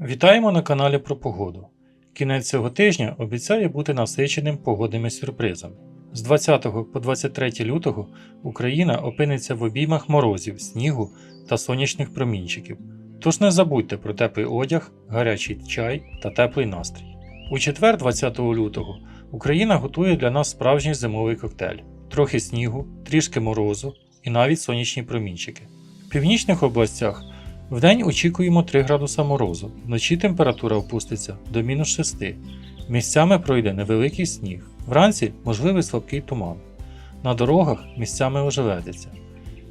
Вітаємо на каналі про погоду. Кінець цього тижня обіцяє бути насиченим погодними сюрпризами. З 20 по 23 лютого Україна опиниться в обіймах морозів, снігу та сонячних промінчиків. Тож не забудьте про теплий одяг, гарячий чай та теплий настрій. У четвер, 20 лютого, Україна готує для нас справжній зимовий коктейль: трохи снігу, трішки морозу і навіть сонячні промінчики. В північних областях Вдень очікуємо 3 градуса морозу, вночі температура опуститься до мінус 6. Місцями пройде невеликий сніг. Вранці можливий слабкий туман. На дорогах місцями ожеледиться.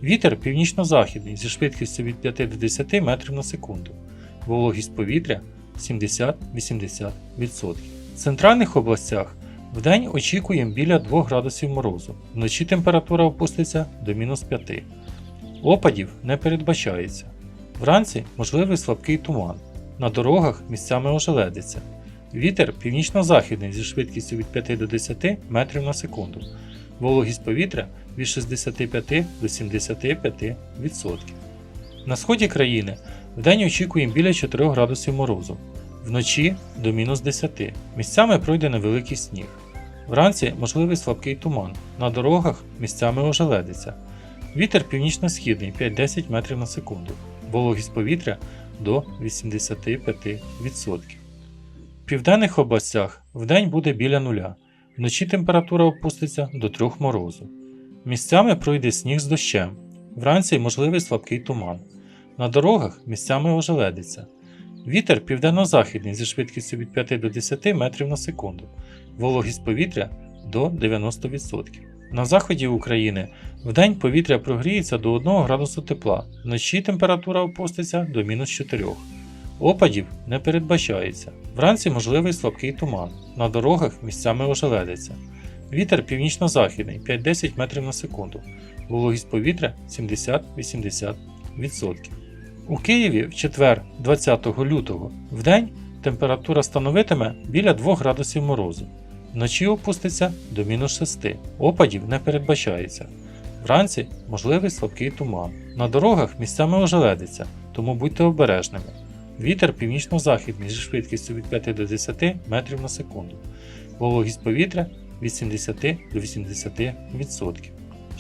Вітер північно-західний зі швидкістю від 5 до 10 метрів на секунду. Вологість повітря 70-80%. В центральних областях вдень очікуємо біля 2 градусів морозу, вночі температура опуститься до мінус 5. Опадів не передбачається. Вранці можливий слабкий туман. На дорогах місцями ожеледиться. Вітер північно-західний зі швидкістю від 5 до 10 метрів на секунду. Вологість повітря від 65 до 75%. На сході країни вдень очікуємо біля 4 градусів морозу, вночі до мінус 10. Місцями пройде невеликий сніг. Вранці можливий слабкий туман. На дорогах місцями ожеледиться. Вітер північно-східний 5-10 метрів на секунду вологість повітря до 85%. В південних областях вдень буде біля нуля, вночі температура опуститься до 3 морозу. Місцями пройде сніг з дощем, вранці можливий слабкий туман. На дорогах місцями ожеледиться. Вітер південно-західний зі швидкістю від 5 до 10 метрів на секунду, вологість повітря до 90%. На заході України вдень повітря прогріється до 1 градусу тепла, вночі температура опуститься до мінус 4. Опадів не передбачається. Вранці можливий слабкий туман. На дорогах місцями ожеледиться. Вітер північно-західний 5-10 метрів на секунду. Вологість повітря 70-80%. У Києві в четвер, 20 лютого, вдень температура становитиме біля 2 градусів морозу. Вночі опуститься до мінус 6. Опадів не передбачається. Вранці можливий слабкий туман. На дорогах місцями ожеледиться, тому будьте обережними. Вітер північно-західний зі швидкістю від 5 до 10 метрів на секунду. Вологість повітря від 70 до 80%.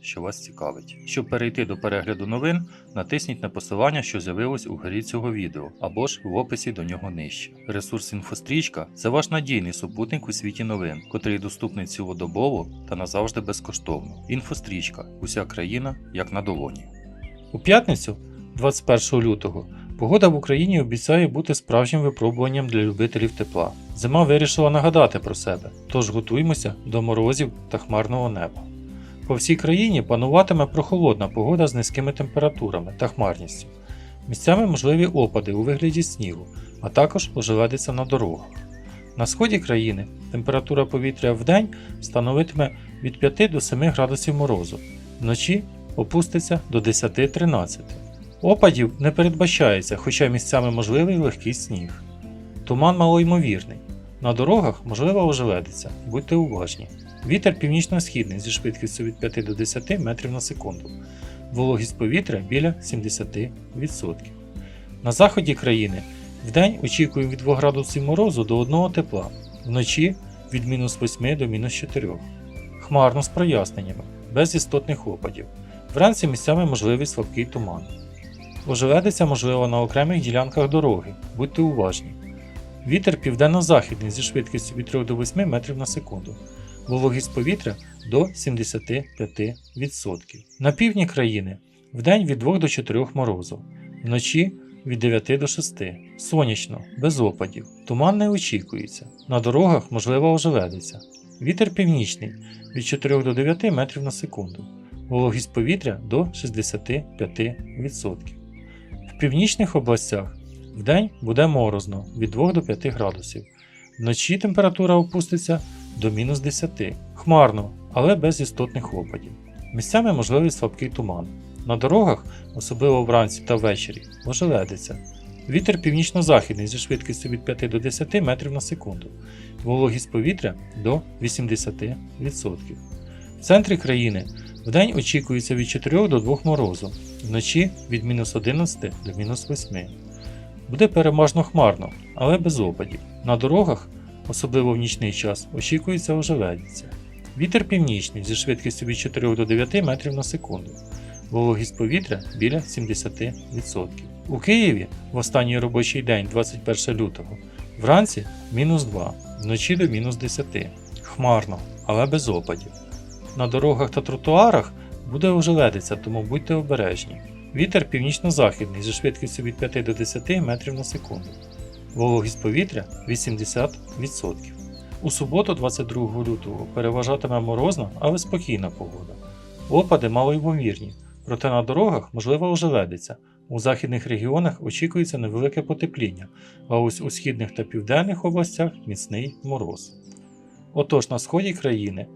що вас цікавить. Щоб перейти до перегляду новин, натисніть на посилання, що з'явилось у горі цього відео, або ж в описі до нього нижче. Ресурс інфострічка це ваш надійний супутник у світі новин, котрий доступний цілодобово та назавжди безкоштовно. Інфострічка уся країна як на долоні. У п'ятницю, 21 лютого, Погода в Україні обіцяє бути справжнім випробуванням для любителів тепла. Зима вирішила нагадати про себе, тож готуймося до морозів та хмарного неба. По всій країні пануватиме прохолодна погода з низькими температурами та хмарністю. Місцями можливі опади у вигляді снігу, а також ожеледиться на дорогах. На сході країни температура повітря в день становитиме від 5 до 7 градусів морозу, вночі опуститься до 10-13. Опадів не передбачається, хоча місцями можливий легкий сніг. Туман малоймовірний. На дорогах можлива ожеледиця, будьте уважні. Вітер північно-східний зі швидкістю від 5 до 10 метрів на секунду. Вологість повітря біля 70%. На заході країни вдень очікуємо від 2 градусів морозу до 1 тепла, вночі від мінус 8 до мінус 4. Хмарно з проясненнями, без істотних опадів. Вранці місцями можливий слабкий туман. Ожеледиця можливо на окремих ділянках дороги, будьте уважні. Вітер південно-західний зі швидкістю від 3 до 8 метрів на секунду. Вологість повітря до 75%. На півдні країни вдень від 2 до 4 морозу, вночі від 9 до 6. Сонячно, без опадів. Туман не очікується. На дорогах можлива ожеледиця. Вітер північний від 4 до 9 метрів на секунду. Вологість повітря до 65%. В північних областях Вдень буде морозно від 2 до 5 градусів. Вночі температура опуститься до мінус 10. Хмарно, але без істотних опадів. Місцями можливий слабкий туман. На дорогах, особливо вранці та ввечері, ожеледиться. Вітер північно-західний зі швидкістю від 5 до 10 метрів на секунду. Вологість повітря до 80%. В центрі країни вдень очікується від 4 до 2 морозу, вночі від мінус 11 до мінус 8. Буде переважно хмарно, але без опадів. На дорогах, особливо в нічний час, очікується ожеледиця. Вітер північний зі швидкістю від 4 до 9 метрів на секунду. Вологість повітря біля 70%. У Києві в останній робочий день, 21 лютого, вранці мінус 2, вночі до мінус 10. Хмарно, але без опадів. На дорогах та тротуарах буде ожеледиця, тому будьте обережні. Вітер північно-західний зі швидкістю від 5 до 10 метрів на секунду. Вологість повітря 80%. У суботу, 22 лютого, переважатиме морозна, але спокійна погода. Опади малоймовірні, проте на дорогах можлива ожеледиця. У західних регіонах очікується невелике потепління, а ось у східних та південних областях міцний мороз. Отож, на сході країни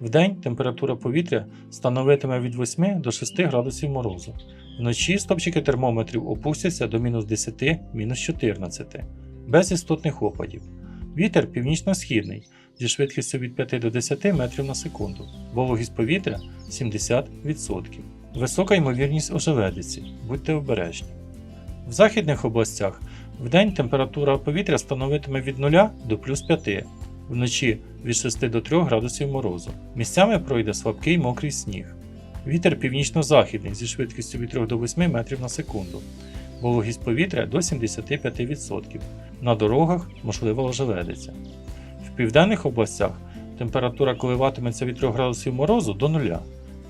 вдень температура повітря становитиме від 8 до 6 градусів морозу. Вночі стопчики термометрів опустяться до мінус 10 мінус 14, без істотних опадів. Вітер північно-східний зі швидкістю від 5 до 10 метрів на секунду. Вологість повітря 70%. Висока ймовірність ожеледиці. Будьте обережні. В західних областях вдень температура повітря становитиме від 0 до плюс 5, вночі від 6 до 3 градусів морозу. Місцями пройде слабкий мокрий сніг. Вітер північно-західний зі швидкістю від 3 до 8 метрів на секунду. Вологість повітря до 75%. На дорогах можлива ожеледиця. В південних областях температура коливатиметься від 3 градусів морозу до 0.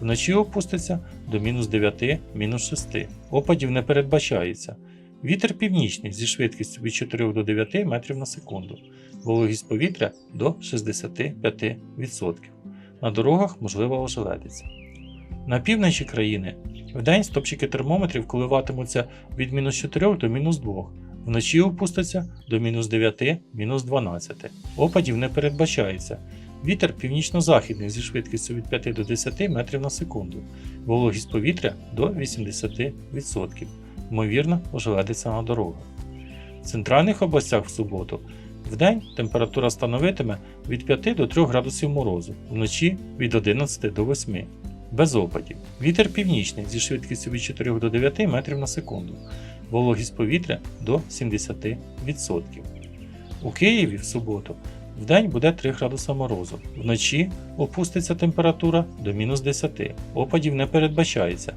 Вночі опуститься до мінус 9, мінус 6. Опадів не передбачається. Вітер північний зі швидкістю від 4 до 9 метрів на секунду. Вологість повітря до 65%. На дорогах можлива ожеледиця. На півночі країни вдень стопчики термометрів коливатимуться від мінус 4 до мінус 2. Вночі опуститься до мінус 9, мінус 12. Опадів не передбачається. Вітер північно-західний зі швидкістю від 5 до 10 метрів на секунду. Вологість повітря до 80%. Ймовірно, ожеледиться на дорогах. В центральних областях в суботу вдень температура становитиме від 5 до 3 градусів морозу, вночі від 11 до 8. Без опадів. Вітер північний зі швидкістю від 4 до 9 метрів на секунду. Вологість повітря до 70%. У Києві в суботу вдень буде 3 градуса морозу. Вночі опуститься температура до мінус 10. Опадів не передбачається.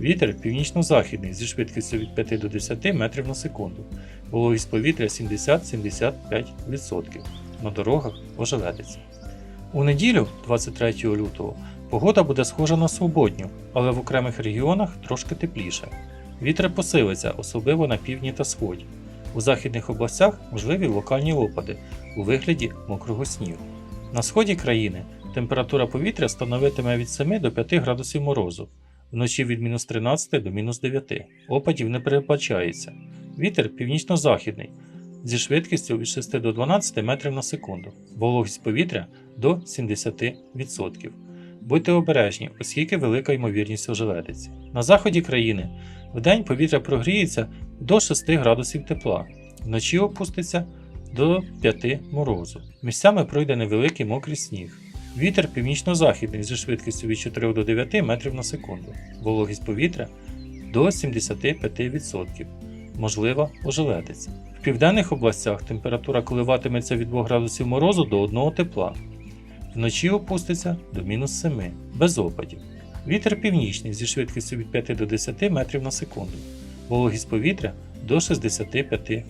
Вітер північно-західний зі швидкістю від 5 до 10 метрів на секунду. Вологість повітря 70-75%. На дорогах ожеледиться. У неділю, 23 лютого, погода буде схожа на свободню, але в окремих регіонах трошки тепліше. Вітер посилиться, особливо на півдні та сході. У західних областях можливі локальні опади у вигляді мокрого снігу. На сході країни температура повітря становитиме від 7 до 5 градусів морозу, вночі від мінус 13 до мінус 9. Опадів не передбачається. Вітер північно-західний зі швидкістю від 6 до 12 метрів на секунду. Вологість повітря до 70%. Будьте обережні, оскільки велика ймовірність ожеледиці. На заході країни вдень повітря прогріється до 6 градусів тепла, вночі опуститься до 5 морозу. Місцями пройде невеликий мокрий сніг. Вітер північно-західний зі швидкістю від 4 до 9 метрів на секунду. Вологість повітря до 75%. Можлива ожеледиця. В південних областях температура коливатиметься від 2 градусів морозу до 1 тепла. Вночі опуститься до мінус 7, без опадів. Вітер північний зі швидкістю від 5 до 10 метрів на секунду. Вологість повітря до 65%.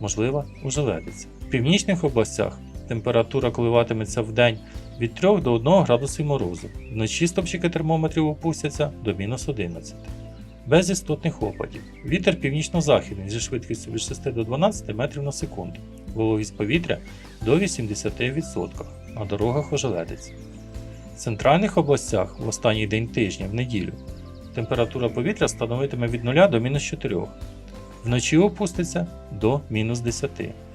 Можлива ожеледиця. В північних областях температура коливатиметься в день від 3 до 1 градусів морозу. Вночі стопчики термометрів опустяться до мінус 11. Без істотних опадів. Вітер північно-західний зі швидкістю від 6 до 12 метрів на секунду. Вологість повітря до 80%. На дорогах ожеледиться. В центральних областях в останній день тижня, в неділю, температура повітря становитиме від 0 до мінус 4. Вночі опуститься до мінус 10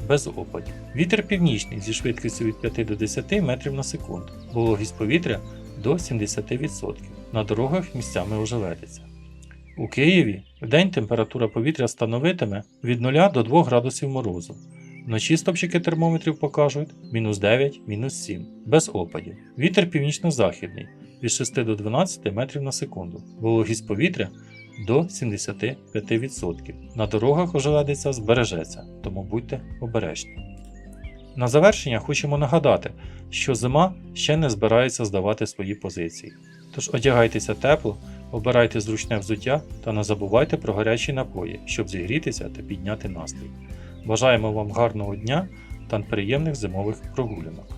без опадів. Вітер північний зі швидкістю від 5 до 10 метрів на секунду. Вологість повітря до 70%. На дорогах місцями ожеледиться. У Києві вдень температура повітря становитиме від 0 до 2 градусів морозу. Вночі стопчики термометрів покажуть мінус 9, мінус 7, без опадів. Вітер північно-західний від 6 до 12 метрів на секунду. Вологість повітря до 75%. На дорогах ожеледиця збережеться, тому будьте обережні. На завершення хочемо нагадати, що зима ще не збирається здавати свої позиції. Тож одягайтеся тепло, обирайте зручне взуття та не забувайте про гарячі напої, щоб зігрітися та підняти настрій. Бажаємо вам гарного дня та приємних зимових прогулянок.